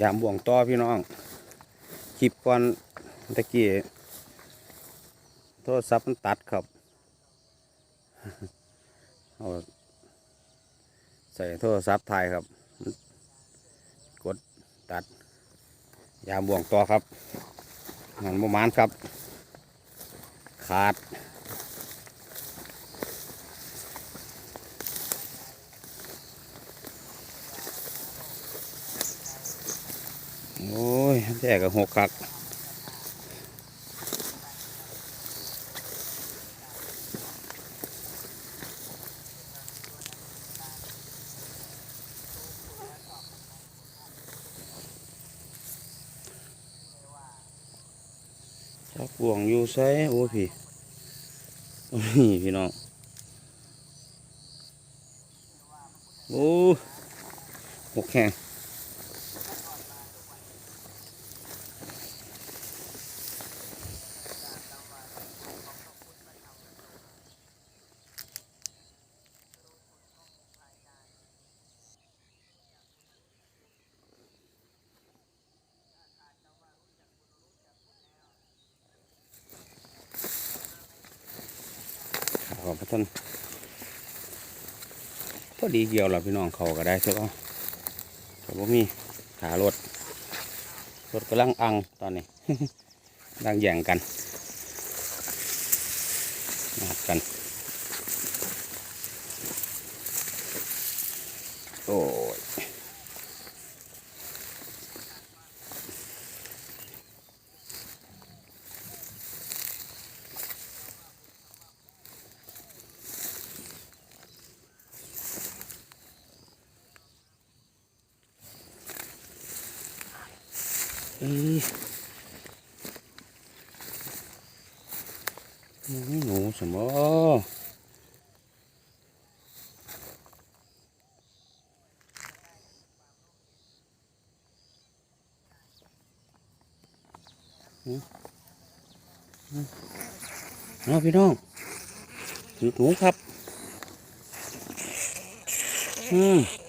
ยามบ่วงต่อพี่น้องคลิปก่อนตะกี้โทรศัพท์มันตัดครับเอาใส่โทรศัพท์ถ่ายครับ กดตัด ยามบ่วงต่อครับงานประมาณครับ ขาด โอ้ยแย่กับหกคักจับบ่วงอยู่ใส่โอ้ยพี่โอ้ยพี่น้องโอ้หกแข้ง ขอบพระท่านพอดีเกี่ยวเราพี่น้องเขาก็ได้เช่ปะแต่ว่ามีขารถรถกำลังอังตอนนี้ดังแย่งกันนัดกัน โอ้ เอ้ยไม่หนูสมอเอาพี่น้องถือหนูครับ อืม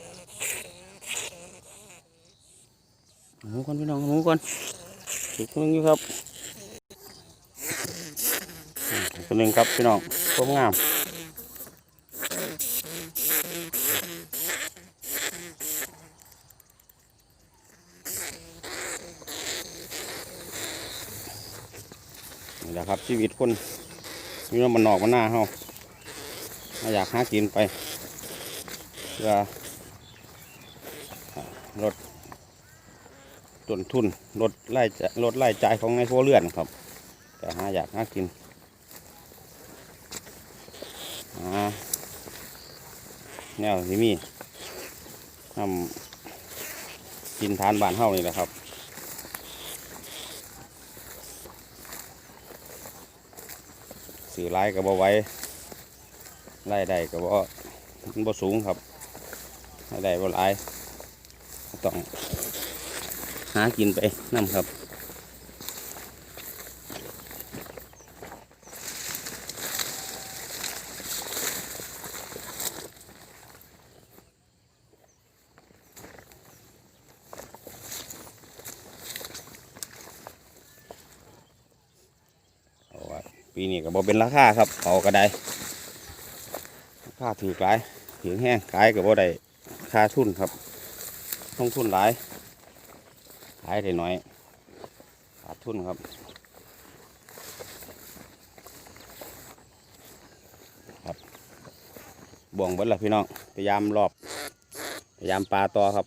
หนูก่อนพี่น้องหนูก่อนถือคนหนึงอยู่ครับอืมคนหนึ่งครับพี่น้องต้มงามนี่แหละครับชีวิตคนมีน้ำมันหนอกมันหน้าเฮาถ้าอยากหากินไปเพื่อลด ต้นทุนลดไล่ลดไล่จ่ายของในครัวเรือนครับแต่หาอยากหากินอ่าแนวที่มีทำกินทานบ้านเฮานี่แหละครับสื่อไล่กับบ่ไว้ไล่ได้กับบ่มันบ่สูงครับไล่ได้บ่หลายต้อง หากินไปนํครับเอาไว้ปีนี้ก็บ่เป็นราคาครับเอาก็ได้ราคาถือหลายถือแห้งขายก็บ่ได้ค่าทุนครับ ต้องทุนหลาย ขายได้น้อยขาดทุนครับครับบ่วงเบิดละพี่น้องพยายามรอบพยายามปลาต่อครับ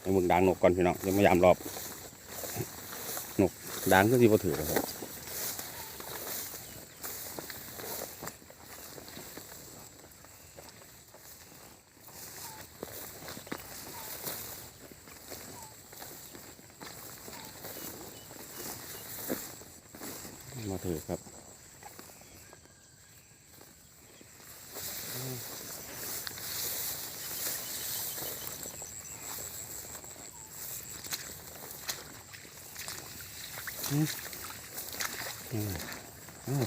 ให้มึงดังนกก่อนพี่น้องยังไม่ยามรอบนกดังก็ที่พอถือครับ เถอะครับ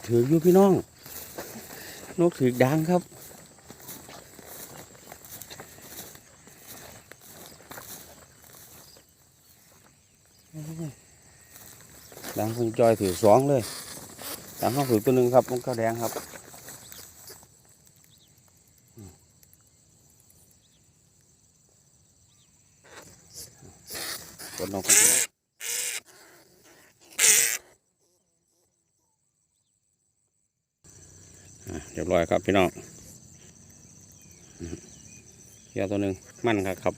ถืออยู่พี่น้อง นกถือดังครับดังคงจอยถือสองเลย ดังเข้าถือตัวหนึ่งครับมันก็แดงครับกดลงไปเลยอะเรียบร้อยครับพี่น้องเที่ยวตัวหนึ่งมั่นครับครับ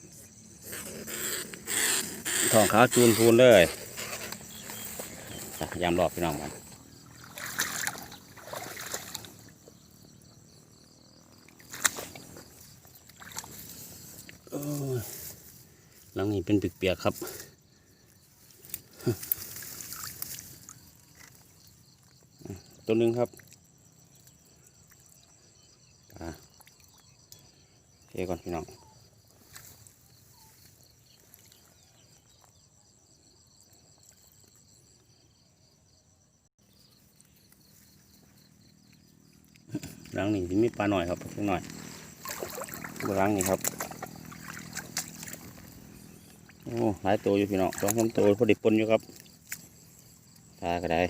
ทองขาวจูนพูนเลยยามรอบพี่น้องกันโอ้ย หลังนี้เป็นเปียกๆครับตัวหนึ่งครับตาเทก่อนพี่น้องหลังนี้มีปลาหน่อยครับเล็กหน่อยหลังนี้ครับ โอ้หลายตัวอยู่พี่น้องสองสามตัวพอดีปนอยู่ครับตาก็ได้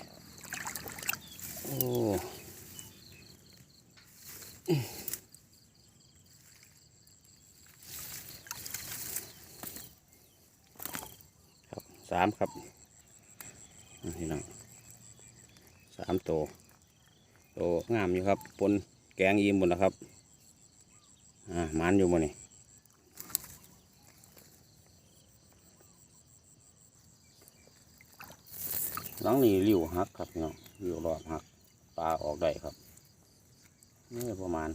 โอ้ครับสามครับพี่น้องสามตัวโตงามอยู่ครับปนแกงยิ้มหมดแล้วครับอ่ามันอยู่หมดนี่ ลังนี้ริ้วหักครับพี่น้องริ้วรอบหักปลาออกได้ครับนี่ประมาณ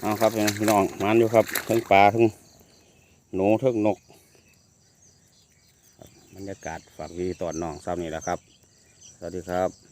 เอาครับพี่น้องมันอยู่ครับทั้งปลาทั้งหนูทั้งนกบบรรยากาศฝากวีตอนน้องซ้ำนี่แหละครับ สวัสดีครับ